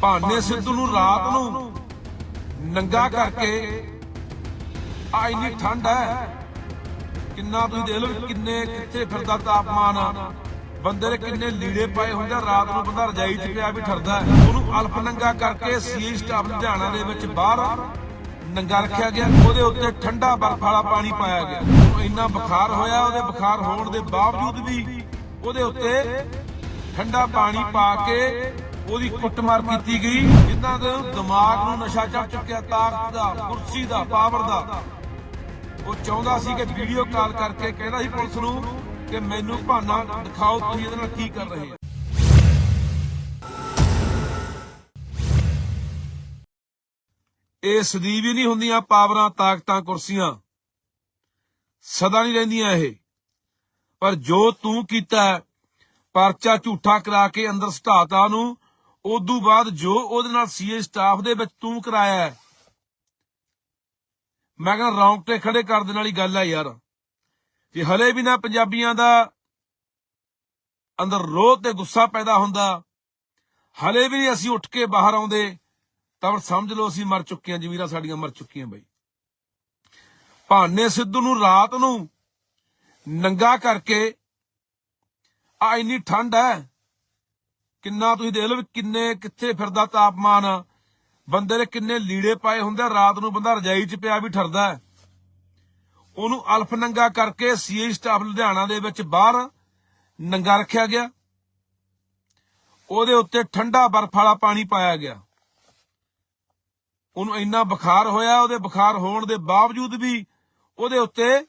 ਭਾਨੇ ਸਿੱਧੂ ਨੂੰ ਰਾਤ ਨੂੰ ਨੰਗਾ ਕਰਕੇ, ਆ ਇੰਨੀ ਠੰਡ ਹੈ। ਕਿੰਨਾ ਤੁਸੀਂ ਦੇਖ ਲਓ ਕਿੰਨੇ, ਕਿੱਥੇ ਫਿਰਦਾ ਤਾਪਮਾਨ। ਬੰਦੇ ਦੇ ਕਿੰਨੇ ਲੀੜੇ ਪਾਏ ਹੁੰਦੇ ਰਾਤ ਨੂੰ ਬੰਦਾ ਰਜਾਈ 'ਚ ਪਿਆ ਵੀ ਠਰਦਾ ਉਹਨੂੰ ਅਲਫ ਨੰਗਾ ਕਰਕੇ ਸੀਏ ਸਟਾਫ ਲੁਧਿਆਣਾ ਦੇ ਵਿੱਚ ਬਾਹਰ ਨੰਗਾ ਰੱਖਿਆ ਗਿਆ। ਉਹਦੇ ਉੱਤੇ ਠੰਡਾ ਬਰਫ ਵਾਲਾ ਪਾਣੀ ਪਾਇਆ ਗਿਆ। ਉਹਨੂੰ ਇੰਨਾ ਬੁਖਾਰ ਹੋਇਆ, ਉਹਦੇ ਬੁਖਾਰ ਹੋਣ ਦੇ ਬਾਵਜੂਦ ਵੀ ਉਹਦੇ ਉੱਤੇ ਠੰਡਾ ਪਾਣੀ ਪਾ ਕੇ ਉਹਦੀ ਕੁੱਟਮਾਰ ਕੀਤੀ ਗਈ ਜਿਨ੍ਹਾਂ ਦੇ ਦਿਮਾਗ ਨੂੰ ਨਸ਼ਾ ਚੜ ਚੁੱਕਿਆ, ਤਾਕਤ ਦਾ, ਕੁਰਸੀ ਦਾ, ਪਾਵਰ ਦਾ। ਉਹ ਚਾਹੁੰਦਾ ਸੀ ਕਿ ਵੀਡੀਓ ਕਾਲ ਕਰਕੇ ਕਹਿੰਦਾ ਸੀ ਪੁਲਿਸ ਨੂੰ ਕਿ ਮੈਨੂੰ ਭਾਨਾ ਦਿਖਾਓ ਤੁਸੀਂ ਇਹਦੇ ਨਾਲ ਕੀ ਕਰ ਰਹੇ ਹੋ। ਇਹ ਸਦੀਵ ਹੀ ਨਹੀਂ ਹੁੰਦੀਆਂ ਪਾਵਰਾਂ, ਤਾਕਤਾਂ, ਕੁਰਸੀਆਂ। ਸਦਾ ਨਹੀਂ ਰਹਿੰਦੀਆਂ ਇਹ। ਪਰ ਜੋ ਤੂੰ ਕੀਤਾ ਪਰਚਾ ਝੂਠਾ ਕਰਾ ਕੇ ਅੰਦਰ ਸਟਾਤਾ ਨੂੰ ਉਦੋਂ ਬਾਅਦ ਜੋ ਉਹਦੇ ਨਾਲ ਸੀਏ ਸਟਾਫ ਦੇ ਵਿੱਚ ਤੂੰ ਕਰਾਇਆ ਮੈਂ ਕਹਿੰਦਾ ਰੌਂਗਟੇ ਖੜੇ ਕਰ ਦੇਣ ਵਾਲੀ ਗੱਲ ਹੈ ਯਾਰ। ਕਿ ਹਲੇ ਵੀ ਨਾ ਪੰਜਾਬੀਆਂ ਦਾ ਅੰਦਰ ਰੋਹ ਤੇ ਗੁੱਸਾ ਪੈਦਾ ਹੁੰਦਾ, ਹਲੇ ਵੀ ਨਹੀਂ ਅਸੀਂ ਉੱਠ ਕੇ ਬਾਹਰ ਆਉਂਦੇ, ਤਾਂ ਫਿਰ ਸਮਝ ਲਓ ਅਸੀਂ ਮਰ ਚੁੱਕੇ ਹਾਂ, ਜਮੀਰਾ ਸਾਡੀਆਂ ਮਰ ਚੁੱਕੀਆਂ ਬਈ। ਭਾਨੇ ਸਿੱਧੂ ਨੂੰ ਰਾਤ ਨੂੰ ਨੰਗਾ ਕਰਕੇ, ਆ ਇੰਨੀ ਠੰਡ ਹੈ ਕਿੰਨਾ ਤੁਸੀਂ ਦੇਖ ਲਓ ਕਿੰਨੇ ਕਿੱਥੇ ਫਿਰਦਾ ਤਾਪਮਾਨ। ਬੰਦੇ ਨੇ ਕਿੰਨੇ ਲੀੜੇ ਪਾਏ ਹੁੰਦੇ ਰਾਤ ਨੂੰ ਬੰਦਾ ਰਜਾਈ 'ਚ ਪਿਆ ਵੀ ਠਰਦਾ ਹੈ। ਉਹਨੂੰ ਅਲਫ ਨੰਗਾ ਕਰਕੇ ਸੀਏ ਸਟਾਫ ਲੁਧਿਆਣਾ ਦੇ ਵਿੱਚ ਬਾਹਰ ਨੰਗਾ ਰੱਖਿਆ ਗਿਆ। ਉਹਦੇ ਉੱਤੇ ਠੰਡਾ ਬਰਫ ਵਾਲਾ ਪਾਣੀ ਪਾਇਆ ਗਿਆ। ਉਹਨੂੰ ਇੰਨਾ ਬੁਖਾਰ ਹੋਇਆ, ਉਹਦੇ ਬੁਖਾਰ ਹੋਣ ਦੇ ਬਾਵਜੂਦ ਵੀ ਉਹਦੇ ਉੱਤੇ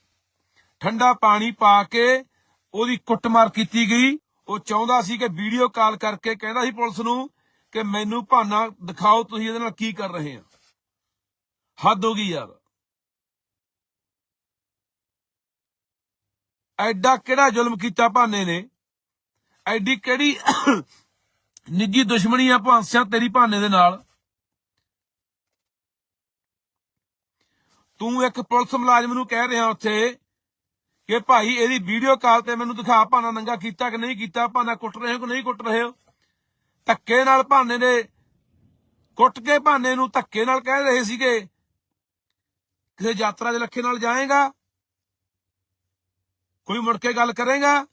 ਠੰਡਾ ਪਾਣੀ ਪਾ ਕੇ ਉਹਦੀ ਕੁੱਟਮਾਰ ਕੀਤੀ ਗਈ। ਉਹ ਚਾਹੁੰਦਾ ਸੀ ਕਿ ਵੀਡੀਓ ਕਾਲ ਕਰਕੇ ਕਹਿੰਦਾ ਸੀ ਪੁਲਿਸ ਨੂੰ ਕਿ ਮੈਨੂੰ ਭਾਨਾ ਦਿਖਾਓ ਤੁਸੀਂ ਇਹਦੇ ਨਾਲ ਕੀ ਕਰ ਰਹੇ ਆ। ਹੱਦ ਹੋ ਗਈ ਯਾਰ। ਐਡਾ ਕਿਹੜਾ ਜ਼ੁਲਮ ਕੀਤਾ ਭਾਨੇ ਨੇ? ਐਡੀ ਕਿਹੜੀ ਨਿੱਜੀ ਦੁਸ਼ਮਣੀ ਆ ਭਾਂਸਿਆਂ ਤੇਰੀ ਭਾਨੇ ਦੇ ਨਾਲ? ਤੂੰ ਇੱਕ ਪੁਲਿਸ ਮੁਲਾਜ਼ਮ ਨੂੰ ਕਹਿ ਰਿਹਾ ਉੱਥੇ ਕਿ ਭਾਈ ਇਹਦੀ ਵੀਡੀਓ ਕਾਲ ਤੇ ਮੈਨੂੰ ਦਿਖਾ ਭਾਣਾ ਨੰਗਾ ਕੀਤਾ ਕਿ ਨਹੀਂ ਕੀਤਾ ਭਾਨਾ ਕੁੱਟ ਰਹੇ ਹੋ ਕਿ ਨਹੀਂ ਕੁੱਟ ਰਹੇ ਹੋ? ਧੱਕੇ ਨਾਲ ਭਾਨੇ ਦੇ ਕੁੱਟ ਕੇ ਭਾਨੇ ਨੂੰ ਧੱਕੇ ਨਾਲ ਕਹਿ ਰਹੇ ਸੀਗੇ। ਕਿਸੇ ਯਾਤਰਾ ਦੇ ਲੱਖੇ ਨਾਲ ਜਾਏਗਾ? ਕੋਈ ਮੁੜ ਕੇ ਗੱਲ ਕਰੇਗਾ?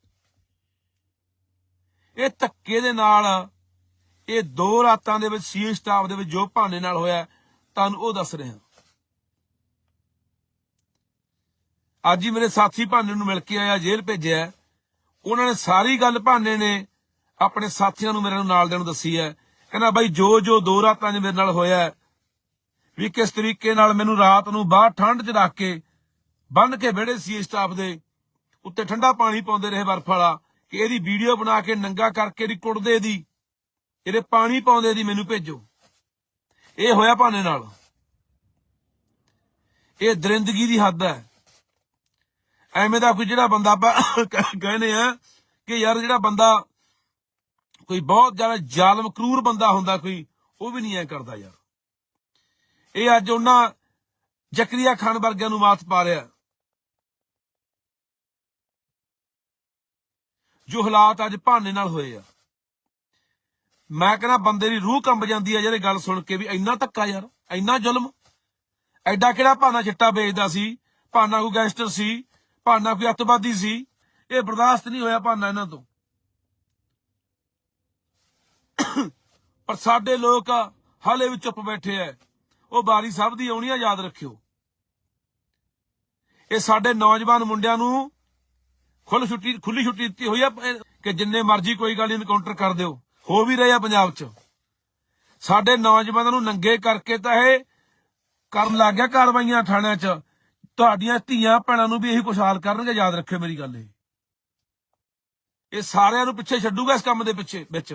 ਇਹ ਧੱਕੇ ਦੇ ਨਾਲ, ਇਹ ਦੋ ਰਾਤਾਂ ਦੇ ਵਿੱਚ ਸੀ ਸਟਾਫ ਦੇ ਵਿੱਚ ਜੋ ਭਾਨੇ ਨਾਲ ਹੋਇਆ, ਤੁਹਾਨੂੰ ਉਹ ਦੱਸ ਰਿਹਾ। ਅੱਜ ਹੀ ਮੇਰੇ ਸਾਥੀ ਭਾਨੇ ਨੂੰ ਮਿਲ ਕੇ ਆਇਆ, ਜੇਲ੍ਹ ਭੇਜਿਆ ਉਹਨਾਂ ਨੇ ਸਾਰੀ ਗੱਲ ਭਾਨੇ ਨੇ ਆਪਣੇ ਸਾਥੀਆਂ ਨੂੰ ਮੇਰੇ ਨੂੰ ਨਾਲ ਦੇਣ ਦੱਸੀ ਹੈ। ਕਹਿੰਦਾ, ਬਾਈ, ਜੋ ਜੋ ਦੋ ਰਾਤਾਂ 'ਚ ਮੇਰੇ ਨਾਲ ਹੋਇਆ ਵੀ ਕਿਸ ਤਰੀਕੇ ਨਾਲ ਮੈਨੂੰ ਰਾਤ ਨੂੰ ਬਾਹਰ ਠੰਡ 'ਚ ਰੱਖ ਕੇ ਬੰਨ ਕੇ ਵਿਹੜੇ ਸੀ ਸਟਾਫ ਦੇ, ਉੱਤੇ ਠੰਡਾ ਪਾਣੀ ਪਾਉਂਦੇ ਰਹੇ ਬਰਫ ਵਾਲਾ, ਕਿ ਇਹਦੀ ਵੀਡੀਓ ਬਣਾ ਕੇ ਨੰਗਾ ਕਰਕੇ ਦੀ ਕੁੱਟਦੇ ਦੀ, ਇਹਦੇ ਪਾਣੀ ਪਾਉਂਦੇ ਦੀ ਮੈਨੂੰ ਭੇਜੋ। ਇਹ ਹੋਇਆ ਭਾਨੇ ਨਾਲ। ਇਹ ਦਰਿੰਦਗੀ ਦੀ ਹੱਦ ਹੈ। ਐਵੇਂ ਦਾ ਕੋਈ ਜਿਹੜਾ ਬੰਦਾ ਆਪਾਂ ਕਹਿ- ਕਹਿੰਦੇ ਆ ਕਿ ਯਾਰ ਜਿਹੜਾ ਬੰਦਾ ਕੋਈ ਬਹੁਤ ਜ਼ਿਆਦਾ ਜ਼ਾਲਮ, ਕਰੂਰ ਬੰਦਾ ਹੁੰਦਾ ਕੋਈ, ਉਹ ਵੀ ਨਹੀਂ ਐ ਕਰਦਾ ਯਾਰ। ਇਹ ਅੱਜ ਉਹਨਾਂ ਜ਼ਕਰੀਆ ਖਾਨ ਵਰਗਿਆਂ ਨੂੰ ਮਾਤ ਪਾ ਰਿਹਾ। ਜੋ ਹਾਲਾਤ ਅੱਜ ਭਾਨੇ ਨਾਲ ਹੋਏ ਆ। ਮੈਂ ਕਹਿੰਦਾ ਬੰਦੇ ਦੀ ਰੂਹ ਕੰਬ ਜਾਂਦੀ ਆ ਜਿਹੜੇ ਗੱਲ ਸੁਣ ਕੇ ਵੀ ਇੰਨਾ ਧੱਕਾ ਯਾਰ, ਇੰਨਾ ਜ਼ੁਲਮ। ਐਡਾ ਕਿਹੜਾ ਭਾਨਾ ਚਿੱਟਾ ਵੇਚਦਾ ਸੀ, ਭਾਨਾ ਕੋਈ ਗੈਂਗਸਟਰ ਸੀ ਭਾਨਾ ਕੋਈ ਅੱਤਵਾਦੀ ਸੀ? ਇਹ ਬਰਦਾਸ਼ਤ ਨਹੀਂ ਹੋਇਆ ਭਾਨਾ ਇਹਨਾਂ ਤੋਂ। ਪਰ ਸਾਡੇ ਲੋਕ ਹਾਲੇ ਵੀ ਚੁੱਪ ਬੈਠੇ ਐ। ਉਹ ਬਾਰੀ ਸਭ ਦੀ ਆਉਣੀ ਆ ਯਾਦ ਰੱਖਿਓ। ਇਹ ਸਾਡੇ ਨੌਜਵਾਨ ਮੁੰਡਿਆਂ ਨੂੰ ਖੁੱਲ ਛੁੱਟੀ ਖੁੱਲੀ ਛੁੱਟੀ ਦਿੱਤੀ ਹੋਈ ਆ ਇਹ ਕਿ ਜਿੰਨੇ ਮਰਜ਼ੀ ਕੋਈ ਗੱਲ ਇਨਕਾਊਂਟਰ ਕਰ ਦਿਓ। ਹੋ ਵੀ ਰਹੇ ਆ ਪੰਜਾਬ 'ਚ। ਸਾਡੇ ਨੌਜਵਾਨਾਂ ਨੂੰ ਨੰਗੇ ਕਰਕੇ ਤਾਂ ਇਹ ਕਰਨ ਲੱਗ ਗਿਆ ਕਾਰਵਾਈਆਂ ਥਾਣਿਆਂ 'ਚ। ਤੁਹਾਡੀਆਂ ਧੀਆਂ ਭੈਣਾਂ ਨੂੰ ਵੀ ਇਹੀ ਕੁਛ ਹਾਲ ਕਰਨਗੇ, ਯਾਦ ਰੱਖਿਓ ਮੇਰੀ ਗੱਲ ਇਹ। ਇਹ ਸਾਰਿਆਂ ਨੂੰ ਪਿੱਛੇ ਛੱਡੂਗਾ ਇਸ ਕੰਮ ਦੇ ਪਿੱਛੇ, ਵਿੱਚ।